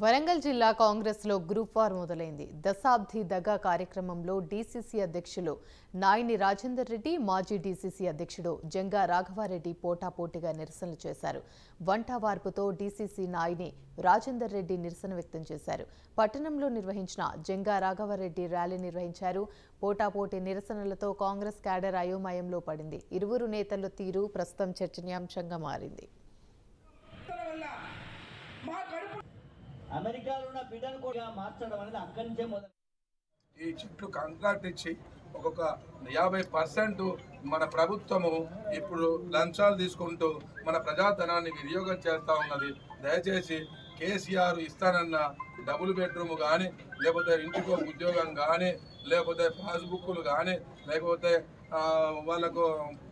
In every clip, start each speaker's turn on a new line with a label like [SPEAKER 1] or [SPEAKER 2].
[SPEAKER 1] వరంగల్ జిల్లా కాంగ్రెస్లో group war మొదలైంది. దశాబ్ది దగా కార్యక్రమంలో డీసీసీ అధ్యక్షులు నాయిని రాజేందర్ రెడ్డి మాజీ డీసీసీ అధ్యక్షుడు జంగా రాఘవారెడ్డి పోటాపోటీగా నిరసనలు చేశారు. వంట వార్పుతో డీసీసీ నాయిని రాజేందర్ రెడ్డి నిరసన వ్యక్తం చేశారు. పట్టణంలో నిర్వహించిన జంగా రాఘవారెడ్డి ర్యాలీ నిర్వహించారు. పోటాపోటీ నిరసనలతో కాంగ్రెస్ క్యాడర్ అయోమయంలో పడింది. ఇరువురు నేతల తీరు ప్రస్తుతం చర్చనీయాంశంగా మారింది
[SPEAKER 2] వల్ల మా కడుపు
[SPEAKER 3] అమెరికాలో ఉన్న బిడ్డను కూడా మార్చడం అనేది అక్కడి నుంచే మొదలు
[SPEAKER 4] ఈ చెట్లు కాంట్రాక్ట్ ఇచ్చి ఒక్కొక్క యాభై పర్సెంట్ మన ప్రభుత్వము ఇప్పుడు లంచాలు తీసుకుంటూ మన ప్రజాధనాన్ని వినియోగం చేస్తూ ఉన్నది. దయచేసి కేసీఆర్ ఇస్తానన్న డబుల్ బెడ్రూమ్ కానీ లేకపోతే ఇంటికో ఉద్యోగం కానీ లేకపోతే పాస్బుక్లు కానీ లేకపోతే వాళ్ళకు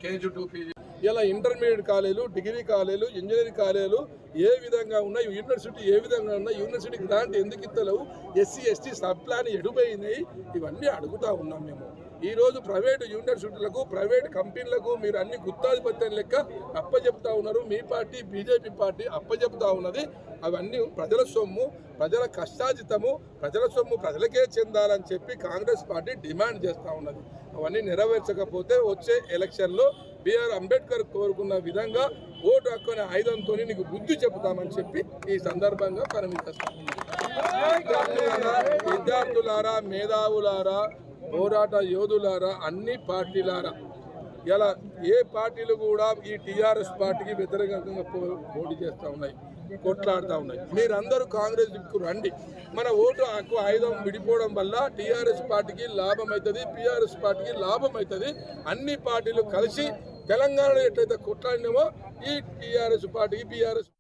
[SPEAKER 4] కేజీ టూ పీజీ. ఇలా ఇంటర్మీడియట్ కాలేజీలు డిగ్రీ కాలేజీలు ఇంజనీరింగ్ కాలేజీలు ఏ విధంగా ఉన్నాయి? యూనివర్సిటీ ఏ విధంగా ఉన్నాయి? యూనివర్సిటీ గ్రాంట్ ఎందుకు ఇస్తలేవు? ఎస్సీ ఎస్టీ సబ్ ప్లాన్ ఎడిపోయినాయి? ఇవన్నీ అడుగుతా ఉన్నాం మేము. ఈరోజు ప్రైవేట్ యూనివర్సిటీలకు ప్రైవేట్ కంపెనీలకు మీరు అన్ని గుత్తాధిపత్యం లెక్క అప్పజెప్తా ఉన్నారు. మీ పార్టీ బీజేపీ పార్టీ అప్పజెప్తా ఉన్నది. అవన్నీ ప్రజల సొమ్ము ప్రజల కష్టాజితము ప్రజల సొమ్ము ప్రజలకే చెందాలని చెప్పి కాంగ్రెస్ పార్టీ డిమాండ్ చేస్తూ ఉన్నది. అవన్నీ నెరవేర్చకపోతే వచ్చే ఎలక్షన్లో బిఆర్ అంబేద్కర్ కోరుకున్న విధంగా ఓటు హక్కుని ఆయుధంతో నీకు బుద్ధి చెబుతామని చెప్పి ఈ సందర్భంగా పరిమిస్తాం విద్యార్థులారా మేధావులారా పోరాట యోధులారా అన్ని పార్టీలారా. ఇలా ఏ పార్టీలు కూడా ఈ టీఆర్ఎస్ పార్టీకి వ్యతిరేకంగా పో- పోటీ చేస్తూ ఉన్నాయి కొట్లాడుతూ ఉన్నాయి. మీరందరూ కాంగ్రెస్ దిక్కు రండి. మన ఓటు హక్కు ఆయుధం విడిపోవడం వల్ల టీఆర్ఎస్ పార్టీకి లాభం అవుతుంది పిఆర్ఎస్ పార్టీకి లాభం అవుతుంది అన్ని పార్టీలు కలిసి తెలంగాణలో ఎట్లయితే కొట్లాడినామో ఈ టీఆర్ఎస్ పార్టీకి బీఆర్ఎస్